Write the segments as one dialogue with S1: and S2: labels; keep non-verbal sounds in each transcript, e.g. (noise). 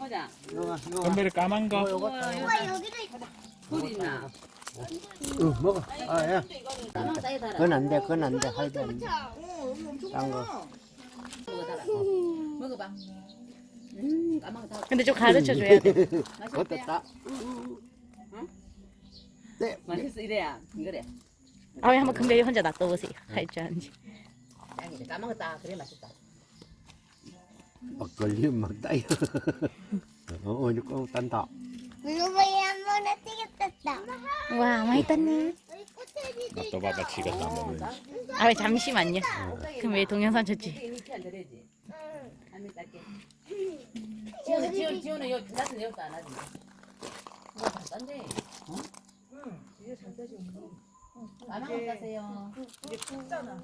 S1: 보자.
S2: 이거 이거
S3: 건배를 까만 거.
S1: 우와
S4: 여기도 있다.
S1: 굴 있나?
S2: 응 먹어 아 야
S1: 까만 거 따위 달아.
S2: 그건 안 돼 그건 안 돼 할배 안돼
S4: 자,
S2: 딴거
S1: 먹어 달아. 먹어봐. 음, 까만 거 다.
S5: 근데 좀 가르쳐 줘야 돼. (laughs)
S2: 그것도 따 네.
S1: 맛있어 이래야. 그래.
S5: 아왜 한번 금배이 혼자 놔둬보세요. 할 줄 아는지.
S1: 짱이래. 까만 거 따. 그래 맛있다.
S2: 막 걸리면 막 따요 (laughs) 어 이거 꼭 딴다
S4: 블루베리 한 번에 튀겼다.
S5: 와 많이 땄네.
S3: 또 봐봐 지가 다 먹는.
S5: 아왜 잠시만요. 그럼 왜 동영상 쳤지?
S1: 이렇게 안 되지. 한번 딸게. 지훈아, 지훈, 지훈아, 요 나도 여기도 안 하지. 다 딴데. 어? 응. 이거 잘 따지. 까만 거 따세요.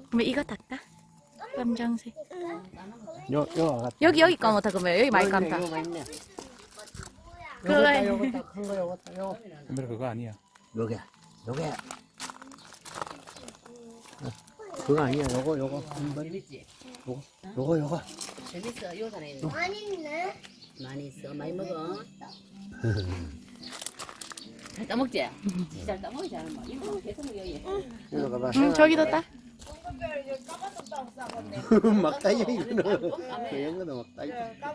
S5: 그럼 이거 닦까? 검정색.
S1: 거.
S2: 요요 아가
S5: 여기 여기 까먹다 그러면 여기 많이 감다.
S2: 요거 있네
S5: 그래.
S2: 요거 따 큰거 요거 따 요거
S3: 건배를 그거 아니야.
S2: 요게 요게 그거 아니야 요거 요거 한 번
S1: 재밌지?
S2: 요거 요거
S1: 재밌어. 요 산에 있는.
S4: 많이 있네.
S1: 많이 있어. 많이 먹어. 잘 따먹지? 잘 따먹지 않은 거. 이거 계속 먹어. 얘.
S2: 이거 봐봐
S5: 응 저기 (laughs)
S2: 막 따요 이거는 그런 거도 막 따요
S1: 나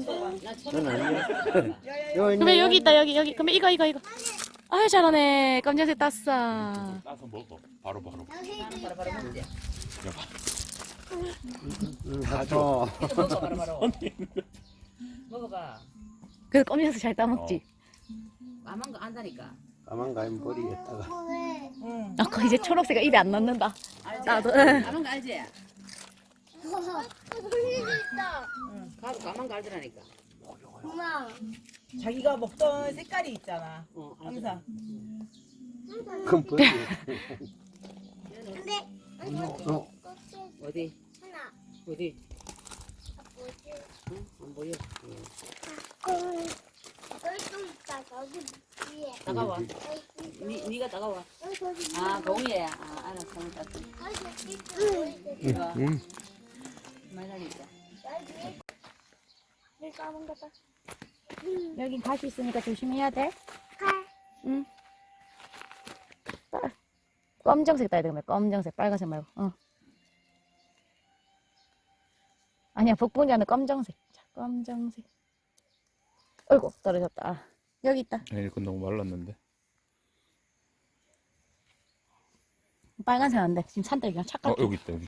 S1: 처음, 나 처음.
S2: 그건 아니야 요 있네
S5: 그러면 여기 있다 여기 여기. 그러면 이거 이거 이거. 아 잘하네. 검정색 땄어.
S3: 따서 먹어. 바로 바로.
S4: 여기도
S1: 바로 바로
S4: 있다.
S1: 먹지.
S2: 응, 가져
S1: 이거 먹어 바로 바로. 먹어봐.
S5: 그 검정색 잘 따먹지.
S1: 까만 거 안다니까.
S2: 가만 가면 버리겠다가
S4: 왜?
S5: 아까 이제 초록색 입에 안 넣는다.
S1: 알지?
S5: 나도.
S1: 까만?
S4: 여기도 있다.
S1: 가도 까만 거 알더라니까.
S4: 엄마.
S6: 자기가 먹던 색깔이 있잖아.
S1: 어,
S6: 항상.
S2: 그럼 버리
S4: 근데
S2: 어,
S1: 어디?
S4: 하나.
S1: 어디?
S4: 뭐지?
S1: 응? 안 보여.
S4: 어, 좀 있다. 여기 여기
S1: 니, 니가
S4: 저기
S1: 아, 거기에. 아, 알았어. 이거.
S2: 응.
S4: 까만 거다.
S5: 여긴 가시 있으니까 조심해야 돼.
S4: 칼.
S5: 응. 따. 검정색 따야 돼 그러면 검정색 빨간색 말고. 어. 아니야 복분자는 검정색. 자 검정색. 어이구 떨어졌다. 아, 여기 있다.
S3: 아니 이건 너무 말랐는데.
S5: 빨간색 안 돼. 지금 산딸기가
S3: 어
S5: 착각.
S3: 여기 있다 여기.